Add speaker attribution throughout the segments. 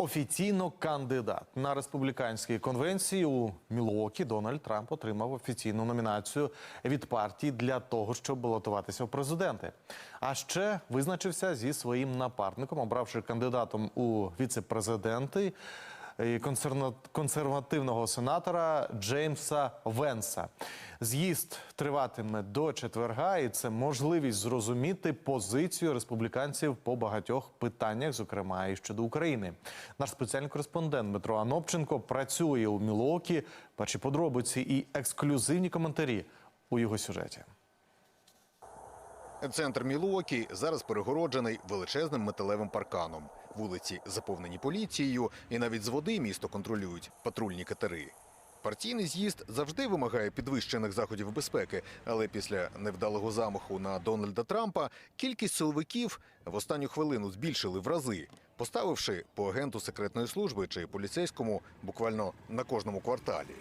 Speaker 1: Офіційно кандидат на республіканській конвенції у Мілуокі Дональд Трамп отримав офіційну номінацію від партії для того, щоб балотуватися в президенти. А ще визначився зі своїм напарником, обравши кандидатом у віце-президенти консервативного сенатора Джеймса Венса. З'їзд триватиме до четверга, і це можливість зрозуміти позицію республіканців по багатьох питаннях, зокрема і щодо України. Наш спеціальний кореспондент Дмитро Анопченко працює у Мілуокі. Перші подробиці і ексклюзивні коментарі у його сюжеті.
Speaker 2: Центр Мілуокі зараз перегороджений величезним металевим парканом. Вулиці заповнені поліцією, і навіть з води місто контролюють патрульні катери. Партійний з'їзд завжди вимагає підвищених заходів безпеки, але після невдалого замаху на Дональда Трампа кількість силовиків в останню хвилину збільшили в рази, поставивши по агенту секретної служби чи поліцейському буквально на кожному кварталі.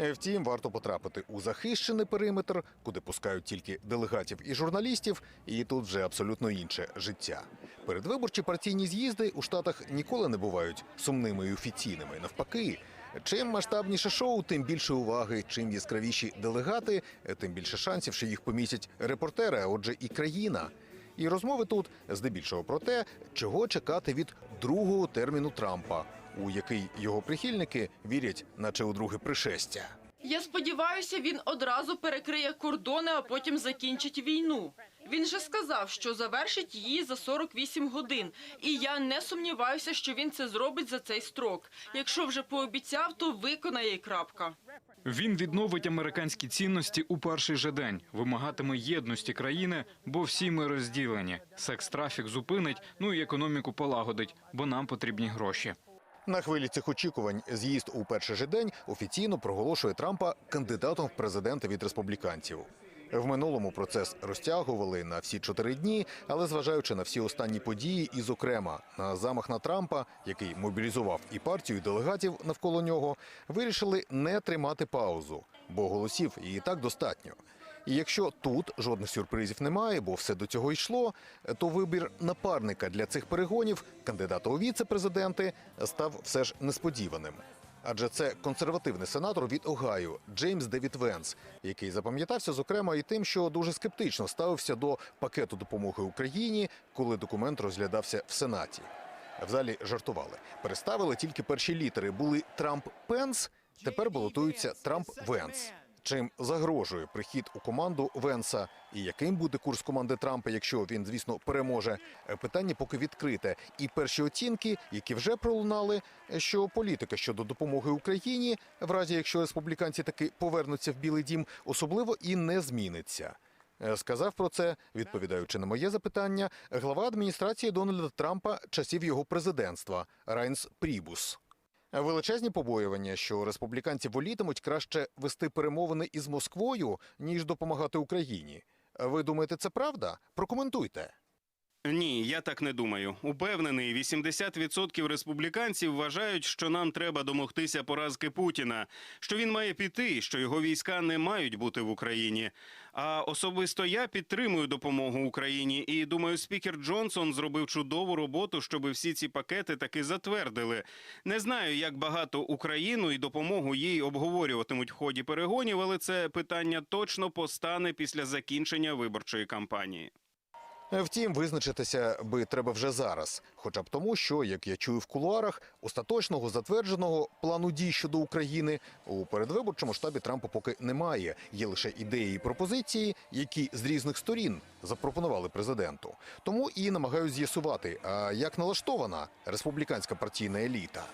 Speaker 2: Е, Втім, варто потрапити у захищений периметр, куди пускають тільки делегатів і журналістів, і тут вже абсолютно інше життя. Передвиборчі партійні з'їзди у штатах ніколи не бувають сумними і офіційними. Навпаки, чим масштабніше шоу, тим більше уваги. Чим яскравіші делегати, е, тим більше шансів, що їх помітять репортери, а отже, і країна. І розмови тут здебільшого про те, чого чекати від другого терміну Трампа, у який його прихильники вірять, наче у друге пришестя.
Speaker 3: Я сподіваюся, він одразу перекриє кордони, а потім закінчить війну. Він же сказав, що завершить її за 48 годин. І я не сумніваюся, що він це зробить за цей строк. Якщо вже пообіцяв, то виконає і крапка.
Speaker 4: Він відновить американські цінності у перший же день, вимагатиме єдності країни, бо всі ми розділені. Секс-трафік зупинить, ну і економіку полагодить, бо нам потрібні гроші.
Speaker 2: На хвилі цих очікувань з'їзд у перший же день офіційно проголошує Трампа кандидатом в президенти від республіканців. В минулому процес розтягували на всі чотири дні, але зважаючи на всі останні події, і, зокрема, на замах на Трампа, який мобілізував і партію, і делегатів навколо нього, вирішили не тримати паузу, бо голосів і так достатньо. І якщо тут жодних сюрпризів немає, бо все до цього йшло, то вибір напарника для цих перегонів, кандидата у віце-президенти, став все ж несподіваним. Адже це консервативний сенатор від Огайо Джеймс Девід Венс, який запам'ятався зокрема і тим, що дуже скептично ставився до пакету допомоги Україні, коли документ розглядався в Сенаті. В залі жартували. Переставили тільки перші літери. Були Трамп Пенс, тепер балотуються Трамп Венс. Чим загрожує прихід у команду Венса і яким буде курс команди Трампа, якщо він, звісно, переможе? Е, Питання поки відкрите. І перші оцінки, які вже пролунали, е, що політика щодо допомоги Україні, в разі якщо республіканці таки повернуться в Білий Дім, особливо і не зміниться. Е, Сказав про це, відповідаючи на моє запитання, глава адміністрації Дональда Трампа часів його президентства Райнс Прібус. Величезні побоювання, що республіканці волітимуть краще вести перемовини із Москвою, ніж допомагати Україні. Ви думаєте, це правда? Прокоментуйте.
Speaker 5: Ні, я так не думаю. Упевнений, 80% республіканців вважають, що нам треба домогтися поразки Путіна, що він має піти, що його війська не мають бути в Україні. А особисто я підтримую допомогу Україні і думаю, спікер Джонсон зробив чудову роботу, щоб всі ці пакети таки затвердили. Не знаю, як багато Україну і допомогу їй обговорюватимуть в ході перегонів, але це питання точно постане після закінчення виборчої кампанії.
Speaker 2: Втім, визначитися би треба вже зараз, хоча б тому, що, як я чую в кулуарах, остаточного затвердженого плану дій щодо України у передвиборчому штабі Трампа поки немає. Є лише ідеї і пропозиції, які з різних сторін запропонували президенту. Тому і намагаюся з'ясувати, як налаштована республіканська партійна еліта.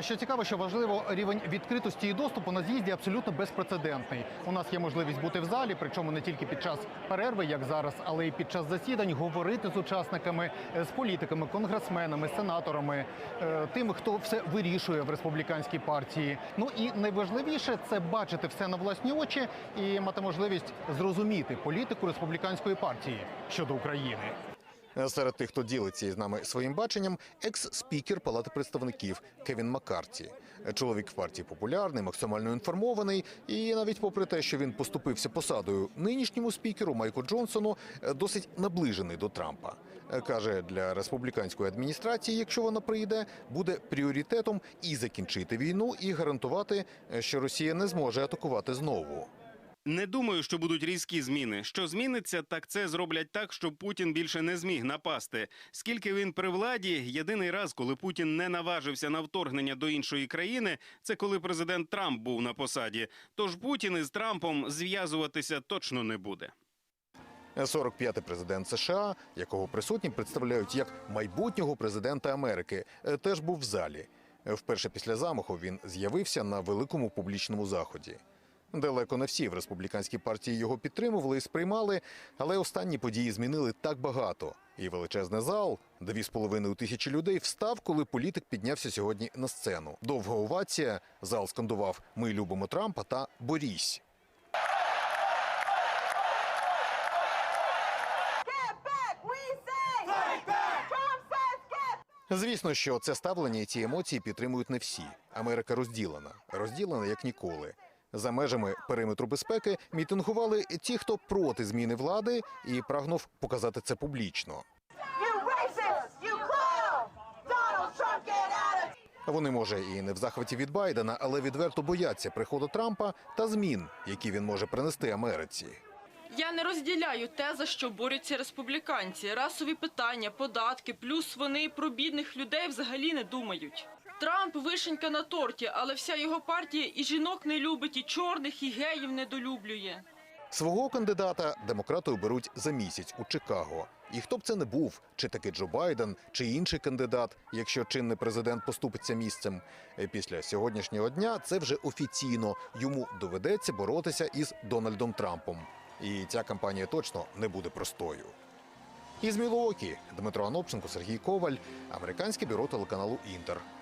Speaker 6: Що цікаво, що важливо, рівень відкритості і доступу на з'їзді абсолютно безпрецедентний. У нас є можливість бути в залі, причому не тільки під час перерви, як зараз, але й під час засідань, говорити з учасниками, е, з політиками, конгресменами, сенаторами, е, тими, хто все вирішує в республіканській партії. Ну і найважливіше це бачити все на власні очі і мати можливість зрозуміти політику республіканської партії щодо України.
Speaker 2: Серед тих, хто ділиться із нами своїм баченням, екс-спікер Палати представників Кевін Маккарті. Чоловік в партії популярний, максимально інформований, і навіть попри те, що він поступився посадою нинішньому спікеру Майку Джонсону, досить наближений до Трампа. Каже, для республіканської адміністрації, якщо вона прийде, буде пріоритетом і закінчити війну, і гарантувати, що Росія не зможе атакувати знову.
Speaker 5: Не думаю, що будуть різкі зміни. Що зміниться, так це зроблять так, щоб Путін більше не зміг напасти. Скільки він при владі, єдиний раз, коли Путін не наважився на вторгнення до іншої країни, це коли президент Трамп був на посаді. Тож Путін із Трампом зв'язуватися точно не буде.
Speaker 2: 45-й президент США, якого присутні представляють як майбутнього президента Америки, е, теж був в залі. Вперше після замаху він з'явився на великому публічному заході. Далеко не всі в республіканській партії його підтримували і сприймали, але останні події змінили так багато. І величезний зал, дві з половиною тисячі людей, встав, коли політик піднявся сьогодні на сцену. Довга овація, зал скандував Ми любимо Трампа та Борісь. Звісно, що це ставлення і ці емоції підтримують не всі. Америка розділена, розділена як ніколи. За межами периметру безпеки мітингували ті, хто проти зміни влади, і прагнув показати це публічно. Вони, може, і не в захваті від Байдена, але відверто бояться приходу Трампа та змін, які він може принести Америці.
Speaker 3: Я не розділяю те, за що борються республіканці. Расові питання, податки, плюс вони про бідних людей взагалі не думають. Трамп вишенька на торті, але вся його партія і жінок не любить, і чорних, і геїв недолюблює.
Speaker 2: Свого кандидата демократи оберуть за місяць у Чикаго. І хто б це не був, чи таки Джо Байден, чи інший кандидат, якщо чинний президент поступиться місцем. Е, Після сьогоднішнього дня це вже офіційно йому доведеться боротися із Дональдом Трампом. І ця кампанія точно не буде простою. Із Мілуокі Дмитро Анопченко, Сергій Коваль, американське бюро телеканалу Інтер.